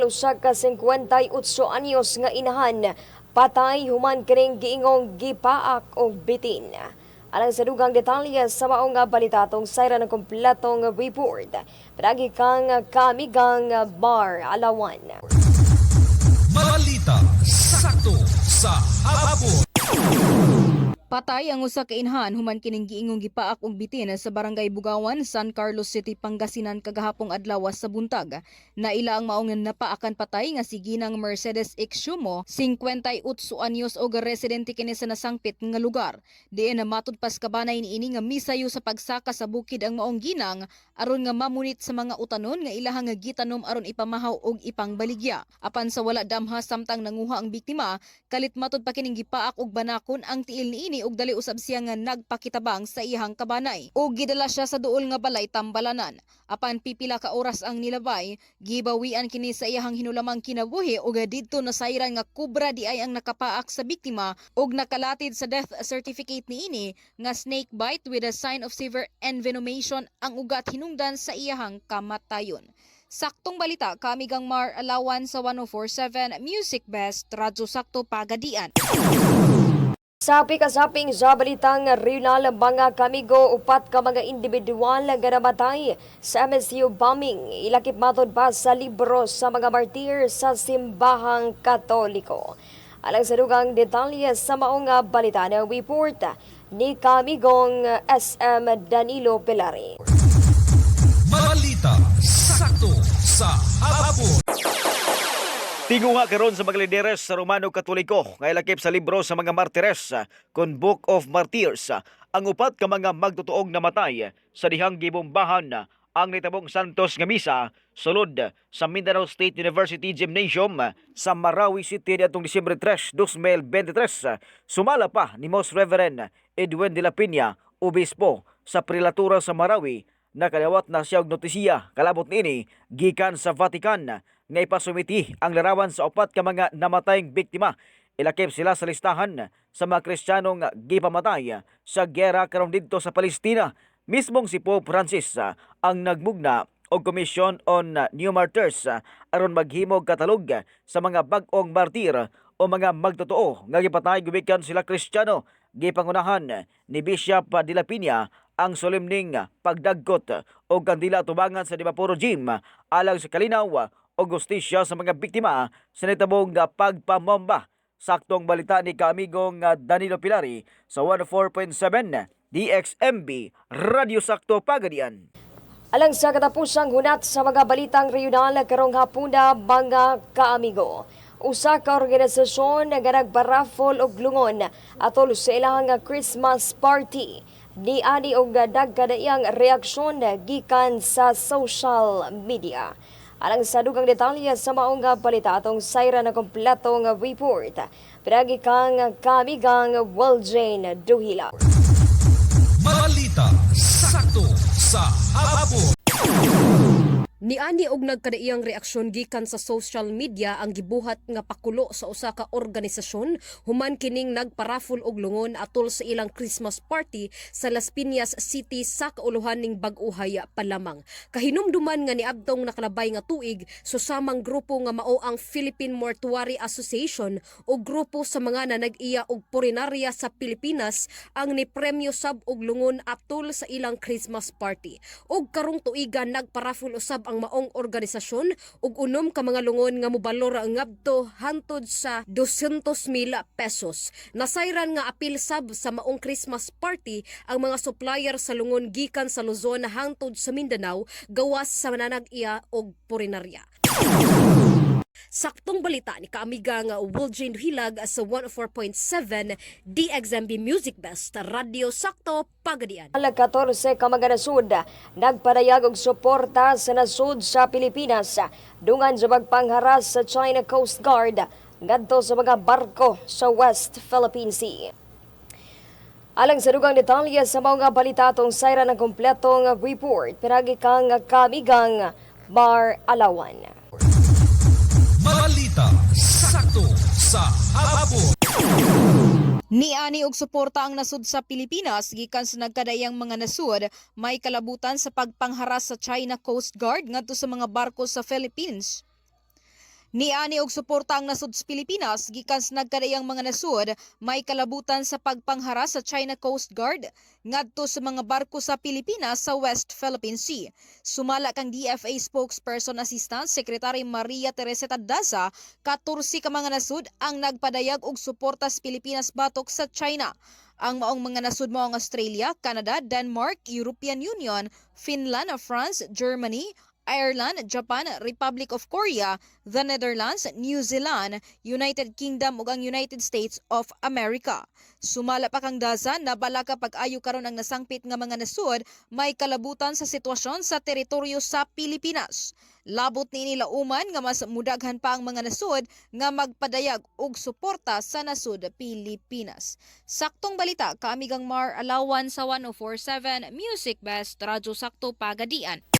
Usa ka 58 anyos nga inahan patay human kining giingong gipaak og bitin. Alang sa dugang detalye sa maong nga balitatong sayra ng kompletong report. Padagi kang kamigang bar alawan. Balita sakto sa hapon. Patay ang usa ka inhan human kining giingong gipaak og bitin sa barangay Bugawan, San Carlos City, Pangasinan kagahapong adlaw sa buntag. Naila ang maong napaakan patay nga si Ginang Mercedes Ixumo, 58 anyos og residente kini sa nasangpit nga lugar. Diin na matud pas kabanay niini nga misayo sa pagsaka sa bukid ang maong ginang aron nga mamunit sa mga utanon nga ilahang nga gitanom aron ipamahaw og ipangbaligya. Apan sa wala damha samtang nanguha ang biktima, kalit matud pa kining gipaak og banakon ang tiil niini og dali usab siya nga nagpakitabang sa iyang kabanay. Og gidala siya sa duol nga balay tambalanan. Apan pipila ka oras ang nilabay, gibawian kini sa iyang hinulamang kinabuhi og didto na sayran nga kubra di ay ang nakapaak sa biktima og nakalatid sa death certificate niini nga snake bite with a sign of severe envenomation ang ugat hinungdan sa iyang kamatayon. Saktong balita, kami gang Mar Alawan sa 1047 Music Best, Radyo Sakto Pagadian. Sapi kasaping sa balitang regional mga kamigo upat ka mga individual nga namatay sa MSU bombing. Ilakip matod pa sa libro sa mga martir sa simbahang katoliko. Alang sa dugang detalye sa maong balita na report ni kamigong SM Danilo Pilari. Balita sakto sa hapon. Tinguha karon sa mga lideres sa Romano Katoliko nga ilakip sa libro sa mga martires kon Book of Martyrs ang upat ka mga magtutuong namatay sa dihang gibombahan ang nitabong Santos nga misa sulod sa Mindanao State University Gymnasium sa Marawi City atong Disyembre 3, 2023. Sumala pa ni Most Reverend Edwin de la Piña, obispo sa prelatura sa Marawi Nakadawat na siya og notisiya kalabot niini gikan sa Vatican nga ipasumiti ang larawan sa upat ka mga namatayng biktima. Ilakip sila sa listahan sa mga Kristiyanong gipamatay sa gera karon didto sa Palestina. Mismong si Pope Francis ah, ang nagmugna og Commission on New Martyrs ah, aron maghimog katalog sa mga bag-ong martir o mga magtotoo nga gipatay gubikan sila Kristiyano gipangunahan ni Bishop de la Piña ang solemning pagdagkot o kandila tubangan sa Dimapuro Gym alang sa kalinaw o gustisya sa mga biktima sa nitabong pagpamomba. Saktong balita ni kaamigong Danilo Pilari sa 104.7 DXMB Radio Sakto Pagadian. Alang sa katapusang hunat sa mga balitang regional karong hapuna mga kaamigo. Usa ka organisasyon nga nagbarafol og lungon atol sa ilang Christmas party. Ni ani og dagkadaiyang reaksyon gikan sa social media. Alang sa dugang detalye sa maong balita atong sayra na kompletong report. Piragi kang kamigang Waljane Duhila. Balita sakto sa hapon. Niani og nagkadaiyang reaksyon gikan sa social media ang gibuhat nga pakulo sa usa ka organisasyon human kining nagparafol og lungon atol sa ilang Christmas party sa Las Piñas City sa kauluhan ning Bag-uhay palamang. Kahinumduman nga niabtong nakalabay nga tuig susamang grupo nga mao ang Philippine Mortuary Association o grupo sa mga nanag-iya og purinarya sa Pilipinas ang ni premyo sab og lungon atol sa ilang Christmas party. Og karong tuigan nagparafol usab ang maong organisasyon ug unom ka mga lungon nga mobalor ngadto hantod sa 200,000 pesos. Nasayran nga apil sab sa maong Christmas party ang mga supplier sa lungon gikan sa Luzon hangtod sa Mindanao gawas sa mananag-iya og purinarya. Saktong balita ni kaamiga nga Wuljane Hilag sa 104.7 DXMB Music Best Radio Sakto Pagadian. Alag 14 ka mga nasud, nagpadayag og suporta sa nasud sa Pilipinas dungan sa pagpangharas sa China Coast Guard ngadto sa mga barko sa West Philippine Sea. Alang sa dugang detalye sa mga balita atong sayra ng kompletong report, piragi kang kamigang Bar Alawan. Sakto sa hapon. Niani og suporta ang nasud sa Pilipinas gikan sa nagkadayang mga nasud may kalabutan sa pagpangharas sa China Coast Guard ngadto sa mga barko sa Philippines. Niani og suporta ang nasud sa Pilipinas gikan sa nagkadayang mga nasud may kalabutan sa pagpanghara sa China Coast Guard ngadto sa mga barko sa Pilipinas sa West Philippine Sea. Sumala kang DFA spokesperson assistant Secretary Maria Teresita Daza, 14 ka mga nasud ang nagpadayag og suporta sa Pilipinas batok sa China. Ang maong mga nasud mo ang Australia, Canada, Denmark, European Union, Finland, France, Germany, Ireland, Japan, Republic of Korea, the Netherlands, New Zealand, United Kingdom ug ang United States of America. Sumala pa kang daza na bala ka pag-ayo karon ang nasangpit nga mga nasud may kalabutan sa sitwasyon sa teritoryo sa Pilipinas. Labot ni nila uman nga mas mudaghan pa ang mga nasud nga magpadayag og suporta sa nasud Pilipinas. Saktong balita kaamigang Mar Alawan sa 1047 Music Best Radyo Sakto Pagadian.